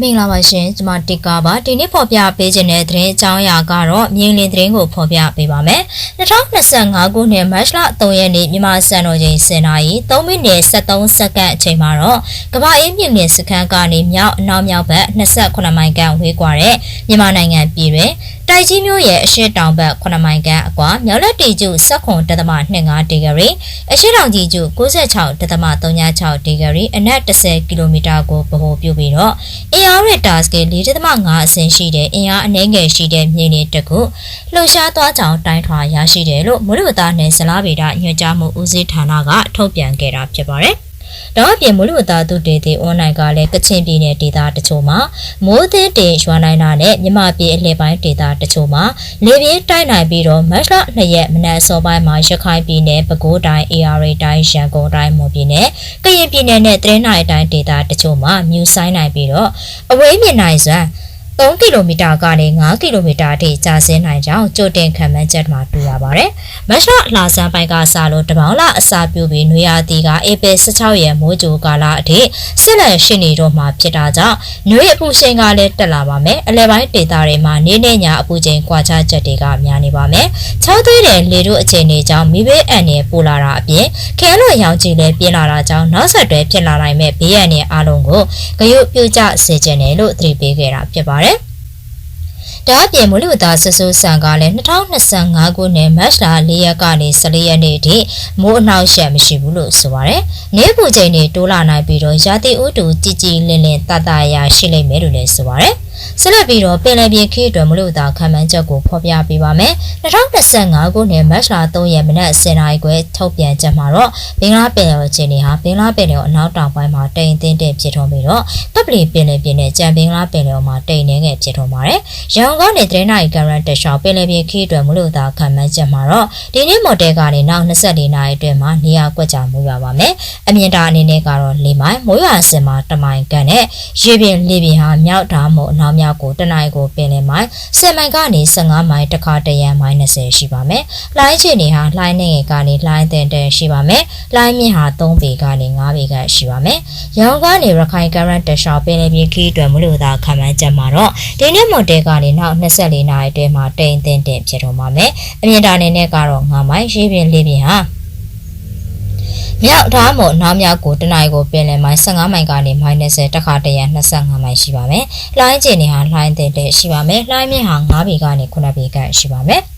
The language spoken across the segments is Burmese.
မင်္ဂလာပါရှင်ကျွန်မတစ်ကာပါဒီနေ့ဖော်ပြပေးခြင်းတဲ့သတင်းအကြောင်းအရာကတော့မြင်းလင်းသတင်းကိုဖော်ပြပေးပါမယ်2025ခုနှစ်မတ်လ3ရက်နေ့မြန်မာစံတော်ချိန်10:00နာရီ3မိနစ်73စက္ကန့်အချိန်မှာတော့ကမ္ဘာအေးမြင့်မြင့်စခန်းကနေမြောက်အနောက်မြောက်ဘက်28မိုင်ခန့်ဝေးကွာတဲ့မြန်မာနိုင်ငံပြည်တွင် တိုက်ကြီးမျိုးရဲ့အရှေ့တောင်ဘက်9မိုင်ခန့်အကွာမြောက်လက်တီကျု17.25ဒီဂရီအရှေ့တောင်ကြီးကျု96.36ဒီဂရီအနက်10ကီလိုမီတာကိုဗဟိုပြုပြီးတော့အင်အားရတာစကေ4.5အဆင့်ရှိတဲ့အင်အားအနည်းငယ်ရှိတဲ့မြေနေတစ်ခုလှုပ်ရှားသွားကြောင်းတိုင်းထွာရရှိတယ်လို့မိုးလေဝသနယ်ဇလားဗေဒညွှန်ကြားမှုဦးစီးဌာနကထုတ်ပြန်ခဲ့တာဖြစ်ပါတယ်။ ဒါအပြင်မိုးလေဝသသုတေသီအွန်လိုင်းကလည်းကချင်ပြည်နယ်ဒေသတချို့မှာမိုးသင်းတင်ရွာနိုင်တာနဲ့မြမပြည်အလှည့်ပိုင်းဒေသတချို့မှာလေပြင်းတိုက်နိုင်ပြီးတော့မတ်လ2ရက်မနက်အစောပိုင်းမှာရခိုင်ပြည်နယ်ပဲခူးတိုင်း AR တိုင်းရန်ကုန်တိုင်းမွန်ပြည်နယ်ကရင်ပြည်နယ်နဲ့တရင်းနိုင်တိုင်းဒေသတချို့မှာမြူဆိုင်နိုင်ပြီးတော့အဝေးမြင်နိုင်စွမ်း 3ကီလိုမီတာကနေ5ကီလိုမီတာအထိကြာဆင်းနိုင်ကြောင်းကြိုတင်ခံမှန်းချက်မှာတွေ့ရပါတယ်။မတ်လလာဆန်းပိုင်းကစလို့တပေါင်းလအစာပြုပြီးနွေရာသီကဧပြီ16ရက်မိုးကြိုကာလအထိစစ်လန်ရှိနေတော့မှာဖြစ်တာကြောင့်နွေအပူချိန်ကလည်းတက်လာပါမယ်။အလဲပိုင်းဒေသတွေမှာနေနေညာအပူချိန်ကွာခြားချက်တွေကများနေပါမယ်။ချောင်းသွေးတဲ့လေတို့အခြေအနေကြောင့်မိဘအန်နဲ့ပိုလာတာအပြင်ခဲလွန်ရောင်ခြည်လည်းပြင်းလာတာကြောင့်နောက်ဆက်တွဲဖြစ်လာနိုင်မဲ့ဘေးရန်နဲ့အားလုံးကိုဂရုပြုကြစေချင်တယ်လို့သတိပေးခဲ့တာဖြစ်ပါတယ်။ ဒါအပြင်မူလဝတဆဆူဆန်ကလည်း2025ခုနှစ်မတ်လ4ရက်ကနေ14ရက်နေ့ထိမိုးအနှောက်အယှက်မရှိဘူးလို့ဆိုပါရယ်။နေပူချိန်တွေတိုးလာနိုင်ပြီးတော့ရာသီဥတုကြည်ကြည်လင်လင်တတရာရှိလိမ့်မယ်လို့လည်းဆိုပါရယ်။ ဆက်လက်ပြီးတော့ပင်လယ်ပြင်ခေတ်အတွက်မလို့သာခံမှန်းချက်ကိုဖော်ပြပေးပါမယ်2025ခုနှစ်မတ်လ3ရက်မနက်10:00နာရီခွဲထုတ်ပြန်ချက်မှာတော့ဘင်္ဂလားပင်လယ်အခြေအနေဟာဘင်္ဂလားပင်လယ်အနောက်တောင်ပိုင်းမှာတိမ်တင်းတဲ့ဖြစ်ထွန်းပြီးတော့တပ်ပလီပင်လယ်ပြင်နဲ့ကြံဘင်္ဂလားပင်လယ်မှာတိမ်နေငယ်ဖြစ်ထွန်းပါတယ်ရန်ကုန်ကနေသတင်းနိုင်ကရန်တက်ရှောင်းပင်လယ်ပြင်ခေတ်အတွက်မလို့သာခံမှန်းချက်မှာတော့ဒီနေ့မော်တယ်ကနေနောက်24နာရီအတွင်းမှာနေရာကွက်ကြမှုရပါမယ်အမြင့်တာအနေနဲ့ကတော့၄မိုင်မိုးရွာစင်မှာတမိုင်ကန်နဲ့ရေပြင်လေပြင်ဟာမြောက်တာမို့အနောက်မြောက်ကိုတနိုင်ကိုပင်လယ်မိုင်10မိုင်ကနေ15မိုင်တခါတရံမိုင်20ရှိပါမယ်။လိုင်းချီနေဟာလိုင်းနေငယ်ကနေလိုင်းတင်တဲ့ရှိပါမယ်။လိုင်းမြင့်ဟာ3ပေကနေ5ပေကရှိပါမယ်။ရောင်းကနေရခိုင်ကရန်တရှောင်းပင်လယ်ပြင်ခီးအတွက်မလို့သာခံမှန်းချက်မှာတော့ဒီနေ့မော်တယ်ကနေနောက်24နာရီအတွင်းမှာတိမ်တင်တင်ဖြစ်တော့ပါမယ်။အမြင့်တာအနေနဲ့ကတော့9မိုင်ရေးပြင်လေးပြင်ဟာ မြောက်ထားမို့နောက်မြောက်ကိုတနိုင်ကိုပင်လယ်မိုင်15မိုင်ကနေမိုင်20တခါတရံ25မိုင်ရှိပါမယ်။လှိုင်းကျင်နေဟာလှိုင်းတဲ့တဲ့ရှိပါမယ်။လှိုင်းမြင့်ဟာ9ပေကနေ9ပေကရှိပါမယ်။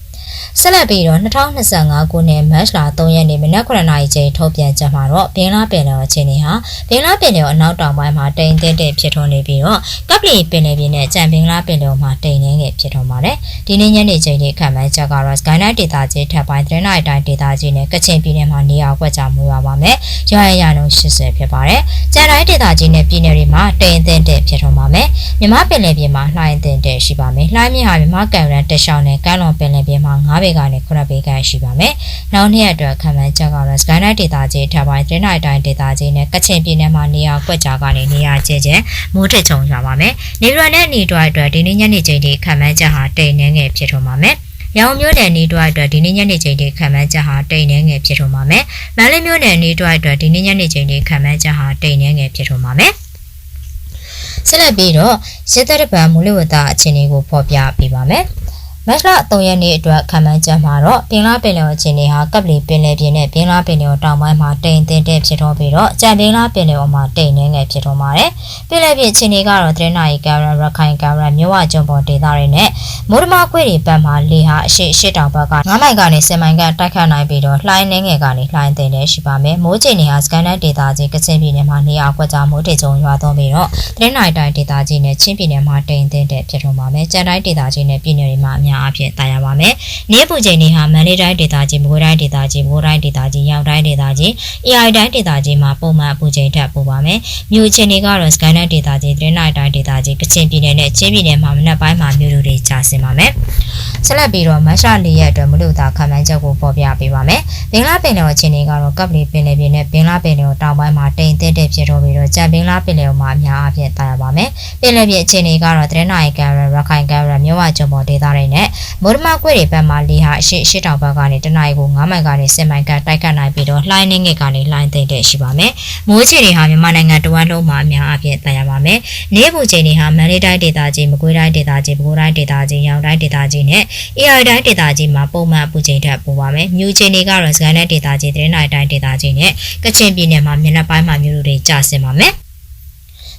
ဆက်လက်ပြီးတော့2025ခုနှစ်မတ်လ3ရက်နေ့မနက်9:00နာရီချိန်ထုတ်ပြန်ချက်မှာတော့ဘင်္ဂလားပင်လယ်အခြေအနေဟာဘင်္ဂလားပင်လယ်အနောက်တောင်ပိုင်းမှာတိမ်တဲ့တဲ့ဖြစ်ထွန်းနေပြီးတော့ကပလီပင်လယ်ပြင်နဲ့ကြံဘင်္ဂလားပင်လယ်မှာတိမ်နေငယ်ဖြစ်ထွန်းပါတယ်။ဒီနေ့ညနေချိန်ထိခံမှန်းချက်ကတော့စကိုင်းတိုင်းဒေသကြီးထပ်ပိုင်းသတင်းနိုင်တိုင်းဒေသကြီးနဲ့ကချင်ပြည်နယ်မှာနေရာကွက်ကြမှုရပါမယ်။ရရရနှုန်း80ဖြစ်ပါတယ်။ကြံတိုင်းဒေသကြီးနဲ့ပြည်နယ်တွေမှာတိမ်တဲ့တဲ့ဖြစ်ထွန်းပါမယ်။မြမပင်လယ်ပြင်မှာလှိုင်းတဲ့တဲ့ရှိပါမယ်။လှိုင်းမြင့်ဟာမြမကန်ရန်တရှောင်းနဲ့ကမ်းလွန်ပင်လယ်ပြင်မှာ9ပေကနေ9ပေခန့်ရှိပါမယ်။နောက်နှစ်အတွက်ခံမှန်းချက်ကတော့စကိုင်းတိုင်းဒေသကြီးထပ်ပိုင်းသတင်းနိုင်တိုင်းဒေသကြီးနဲ့ကချင်ပြည်နယ်မှာနေရာကွက်ကြားကနေနေရာကျကျမိုးထစ်ချုံရပါမယ်။နေပြည်တော်နဲ့နေတွားအတွက်ဒီနေ့ညနေချိန်ထိခံမှန်းချက်ဟာတိမ်နှဲငယ်ဖြစ်ထွန်းပါမယ်။ရောင်မျိုးနယ်နေတွားအတွက်ဒီနေ့ညနေချိန်ထိခံမှန်းချက်ဟာတိမ်နှဲငယ်ဖြစ်ထွန်းပါမယ်။မန္တလေးမျိုးနယ်နေတွားအတွက်ဒီနေ့ညနေချိန်ထိခံမှန်းချက်ဟာတိမ်နှဲငယ်ဖြစ်ထွန်းပါမယ်။ဆက်လက်ပြီးတော့ရသက်တပံမူလဝတ္တအခြေအနေကိုဖော်ပြပေးပါမယ်။ မတ်လ3ရက်နေ့အတွက်ခံမှန်းချက်မှာတော့ပင်လားပင်လယ်အခြေအနေဟာကပ်လီပင်လယ်ပြင်နဲ့ပင်လားပင်လယ်တောင်ပိုင်းမှာတိမ်တင်တဲ့ဖြစ်တော့ပြီးတော့ကြံပင်လားပင်လယ်မှာတိမ်နေငယ်ဖြစ်တော့ပါတယ်။ပင်လယ်ပြင်အခြေအနေကတော့သတင်းနာရီကရရခိုင်ကရမြို့ဝကျုံပေါ်ဒေသတွေနဲ့မိုးဒမခွေတွေပတ်မှာလေဟာအရှိအရှိတောင်ဘက်က9မိုင်ကနေ10မိုင်ကတိုက်ခတ်နိုင်ပြီးတော့လှိုင်းနေငယ်ကနေလှိုင်းတင်တဲ့ရှိပါမယ်။မိုးချိန်တွေဟာစကန်နတ်ဒေသကြီးကချင်ပြည်နယ်မှာနေရာကွက်ကြားမိုးတေကျုံရွာသွန်းပြီးတော့သတင်းနာရီတိုင်းဒေသကြီးနဲ့ချင်းပြည်နယ်မှာတိမ်တင်တဲ့ဖြစ်တော့ပါမယ်။ကြံတိုင်းဒေသကြီးနဲ့ပြည်နယ်တွေမှာအများအပြားတာယာပါမယ်။နေပူချိန်တွေဟာမန္တလေးတိုင်းဒေသကြီး၊မကွေးတိုင်းဒေသကြီး၊မိုးတိုင်းဒေသကြီး၊ရောက်တိုင်းဒေသကြီး၊ AI တိုင်းဒေသကြီးမှာပုံမှန်အပူချိန်ထက်ပိုပါမယ်။မြို့ချိန်တွေကတော့စကိုင်းတိုင်းဒေသကြီး၊သတင်းနိုင်တိုင်းဒေသကြီး၊ကချင်ပြည်နယ်နဲ့ချင်းပြည်နယ်မှာမနက်ပိုင်းမှာမြို့တို့တွေကျဆင်းပါမယ်။ဆက်လက်ပြီးတော့မတ်လ၄ရက်အတွက်မလို့သာခံမှန်းချက်ကိုပေါ်ပြပေးပါမယ်။ဘင်္ဂလားပင်လယ်အခြေအနေကတော့ကပ်ပလီပင်လယ်ပြင်နဲ့ဘင်္ဂလားပင်လယ်တောင်ပိုင်းမှာတိမ်တက်တဲ့ဖြစ်တော့ပြီးတော့ကြံဘင်္ဂလားပင်လယ်မှာအများအပြားတာရပါမယ်။ပင်လယ်ပြင်အခြေအနေကတော့သတင်းနိုင်ကံရရခိုင်ကံရမြို့ဝကျုံပေါ်ဒေသတွေနဲ့နဲ့မော်ဒမာကွေတွေဘက်မှာလေဟာအရှိအရှိတောင်ဘက်ကနေတနအီကို9မိုင်ကနေ10မိုင်ကတိုက်ခတ်နိုင်ပြီးတော့လှိုင်းနှင်းငယ်ကနေလှိုင်းသိမ့်တဲ့ရှိပါမယ်။မိုးချီတွေဟာမြန်မာနိုင်ငံတဝန်းလုံးမှာအများအပြားတန်ရပါမယ်။နေပူချိန်တွေဟာမန္တလေးတိုင်းဒေသကြီးမကွေးတိုင်းဒေသကြီးပဲခူးတိုင်းဒေသကြီးရောင်တိုင်းဒေသကြီးနဲ့ AI တိုင်းဒေသကြီးမှာပုံမှန်အပူချိန်ထက်ပိုပါမယ်။မြို့ချိန်တွေကတော့စကိုင်းတိုင်းဒေသကြီးသတင်းနိုင်တိုင်းဒေသကြီးနဲ့ကချင်ပြည်နယ်မှာမျက်နှာပိုင်းမှာမြို့တွေကျဆင်းပါမယ်။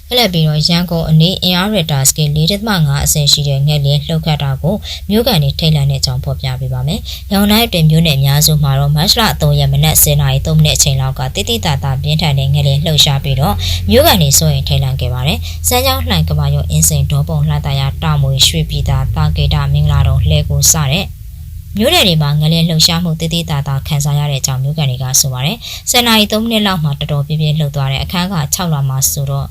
အဲ့လက်ပြီးတော့ရန်ကုန်အနီးအင်အားရတာစကေ4.5အဆင့်ရှိတဲ့ငှက်လင်းလှုပ်ခတ်တာကိုမြို့ကန်နေထိတ်လန့်တဲ့အကြောင်းဖော်ပြပေးပါမယ်။ရောင်တိုင်းအတွင်မြို့နယ်အများစုမှာတော့မတ်လ3ရက်မနက်10:00နာရီ3မိနစ်အချိန်လောက်ကတိတိတတာပြင်းထန်တဲ့ငှက်လင်းလှုပ်ရှားပြီးတော့မြို့ကန်နေစိုးရင်ထိတ်လန့်ခဲ့ပါတယ်။စမ်းကြောင်းလှိုင်ကမာရုံအင်းစိန်ဒေါပုံလှတရာတာမွေရွှေပြည်သာတာကေတာမင်္ဂလာတော်လှဲကိုစတဲ့မြို့နယ်တွေမှာငလျင်လှုပ်ရှားမှုတည်တည်တာတာခံစားရတဲ့အကြောင်းမြို့ကန်တွေကဆိုပါတယ်။စနေ3မိနစ်လောက်မှာတော်တော်ပြင်းပြင်းလှုပ်သွားတဲ့အခန်းက6လမှာဆိုတော့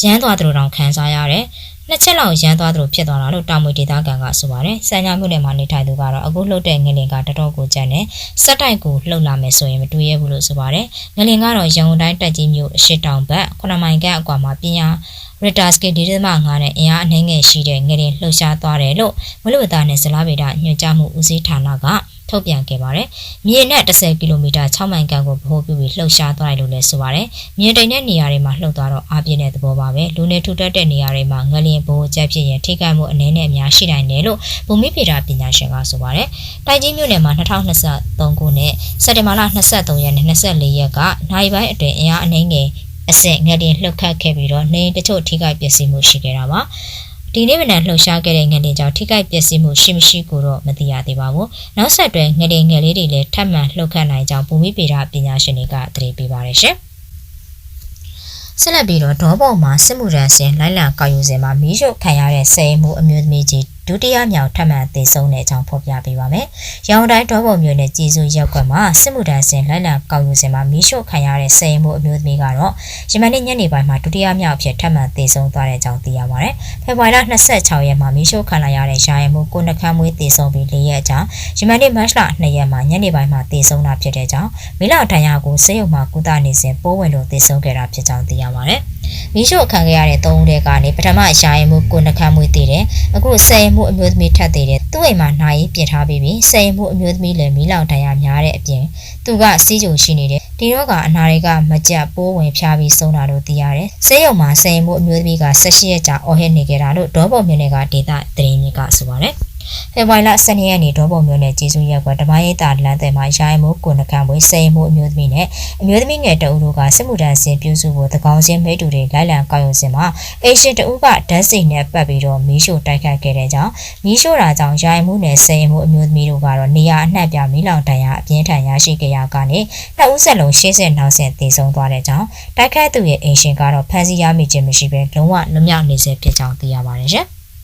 ရမ်းသွားသလိုတောင်ခံစားရတယ်။နှစ်ချက်လောက်ရမ်းသွားသလိုဖြစ်သွားတာလို့တာမွေဒေတာကန်ကဆိုပါတယ်။စံညာမြို့နယ်မှာနေထိုင်သူကတော့အခုလှုပ်တဲ့ငလင်ကတော်တော်ကိုကြမ်းတယ်။စက်တိုက်ကိုလှုပ်လာမယ်ဆိုရင်မတွေးရဘူးလို့ဆိုပါတယ်။ငလင်ကတော့ရန်ကုန်တိုင်းတက်ကြီးမြို့အရှိတောင်ဘက်9မိုင်ခန့်အကွာမှာပြင်းရရတာစကေဒီဒမ9နဲ့အင်အားအနှဲငယ်ရှိတဲ့ငလင်လှုပ်ရှားသွားတယ်လို့မလို့သားနဲ့ဇလားဗေဒညွှန်ကြားမှုဦးစီးဌာနက ထုတ်ပြန်ခဲ့ပါတယ်။မြေနဲ့10ကီလိုမီတာ6မိုင်ကန်ကိုဗဟိုပြုပြီးလှုပ်ရှားသွားတယ်လို့လည်းဆိုပါတယ်။မြေတိမ်တဲ့နေရာတွေမှာလှုပ်သွားတော့အားပြင်းတဲ့သဘောပါပဲ။လူနေထူထပ်တဲ့နေရာတွေမှာငလျင်ဘိုးကျက်ဖြစ်ရင်ထိခိုက်မှုအနည်းနဲ့အများရှိနိုင်တယ်လို့ဘူမိဖေတာပညာရှင်ကဆိုပါတယ်။တိုက်ကြီးမြို့နယ်မှာ2023ခုနှစ်စက်တင်ဘာလ23ရက်နဲ့24ရက်ကနိုင်ပိုင်းအတွင်းအင်အားအနှင်းငယ်အဆင့်ငလျင်လှုပ်ခတ်ခဲ့ပြီးတော့နေတချို့ထိခိုက်ပျက်စီးမှုရှိခဲ့တာပါ။ ဒီနေ့မနက်လှုပ်ရှားခဲ့တဲ့ငလင်ကြောင့်ထိခိုက်ပျက်စီးမှုရှိမရှိကိုတော့မသိရသေးပါဘူး။နောက်ဆက်တွဲငလင်ငယ်လေးတွေလည်းထပ်မံလှုပ်ခတ်နိုင်ကြောင်းဘူမိပေဒပညာရှင်တွေကသတိပေးပါတယ်ရှင်။ဆက်လက်ပြီးတော့ဒေါပုံမှာစစ်မှုရန်စင်လိုက်လံကောက်ယူစဉ်မှာမီးရှို့ခံရတဲ့စေမှုအမျိုးသမီးကြီး ဒုတိယမြောက်ထပ်မံသေဆုံးတဲ့အကြောင်းဖော်ပြပေးပါမယ်။ရောင်တိုင်းဒေါပုံမျိုးနဲ့ကြည်စုရက်ကွက်မှာစစ်မှုထမ်းစင်လိုက်လံကောက်ယူစဉ်မှာမီးရှို့ခံရတဲ့စေမှုအမျိုးသမီးကတော့ယမန်နေ့ညနေပိုင်းမှာဒုတိယမြောက်အဖြစ်ထပ်မံသေဆုံးသွားတဲ့အကြောင်းသိရပါတယ်။ဖေဖော်ဝါရီလ26ရက်မှာမီးရှို့ခံရတဲ့ရာယမှုကိုနှခမ်းမွေးသေဆုံးပြီး၄ရက်အကြာယမန်နေ့မတ်လ2ရက်မှာညနေပိုင်းမှာသေဆုံးတာဖြစ်တဲ့ကြောင်းမိလာတန်ရာကိုစေယုံမှာကုသနေစဉ်ပိုးဝင်လို့သေဆုံးခဲ့တာဖြစ်ကြောင်းသိရပါတယ်။မီးရှို့ခံခဲ့ရတဲ့သုံးဦးထဲကနေပထမအရှာရင်မှုကိုနှခမ်းမွေးတည်တယ်အခုဆယ်ရင်မှုအမျိုးသမီးထပ်တည်တယ်သူ့အိမ်မှာနိုင်ရေးပြင်ထားပြီးပြီဆယ်ရင်မှုအမျိုးသမီးလည်းမီးလောင်တန်ရများတဲ့အပြင်သူကစီးကြုံရှိနေတယ်ဒီတော့ကအနာတွေကမကြက်ပိုးဝင်ဖြားပြီးဆုံးတာလို့သိရတယ်ဆေးရုံမှာဆယ်ရင်မှုအမျိုးသမီးက16ရက်ကြာအော်ဟစ်နေခဲ့တာလို့ဒေါဘော်မြင့်တွေကဒေတာသတင်းမြစ်ကဆိုပါတယ် ဖေဖော်ဝါရီလ12ရက်နေ့ဒေါပုံမျိုးနဲ့ကျေးဇူးရက်ကွာဓမ္မရိပ်သာလမ်းတဲ့မှာရိုင်းမှုကိုနကံပွဲစိန်မှုအမျိုးသမီးနဲ့အမျိုးသမီးငယ်တအုပ်တို့ကစစ်မှုထမ်းဆင်ပြုစုဖို့တကောင်းချင်းမိတူတွေလိုက်လံကောက်ယူစဉ်မှာအေရှင်တအုပ်ကဓာတ်စိနဲ့ပတ်ပြီးတော့မီးရှို့တိုက်ခတ်ခဲ့တဲ့ကြောင့်မီးရှို့တာကြောင့်ရိုင်းမှုနဲ့စိန်မှုအမျိုးသမီးတို့ကတော့နေရာအနှံ့ပြမီးလောင်တန်ရာအပြင်းထန်ရရှိခဲ့ရကနေနှစ်ဦးဆက်လုံးရှင်းစစ်နောက်ဆင်တည်ဆုံးသွားတဲ့ကြောင့်တိုက်ခတ်သူရဲ့အေရှင်ကတော့ဖမ်းဆီးရမိခြင်းမရှိဘဲလုံးဝလွတ်မြောက်နေစေဖြစ်ကြောင်းသိရပါတယ်ရှင်။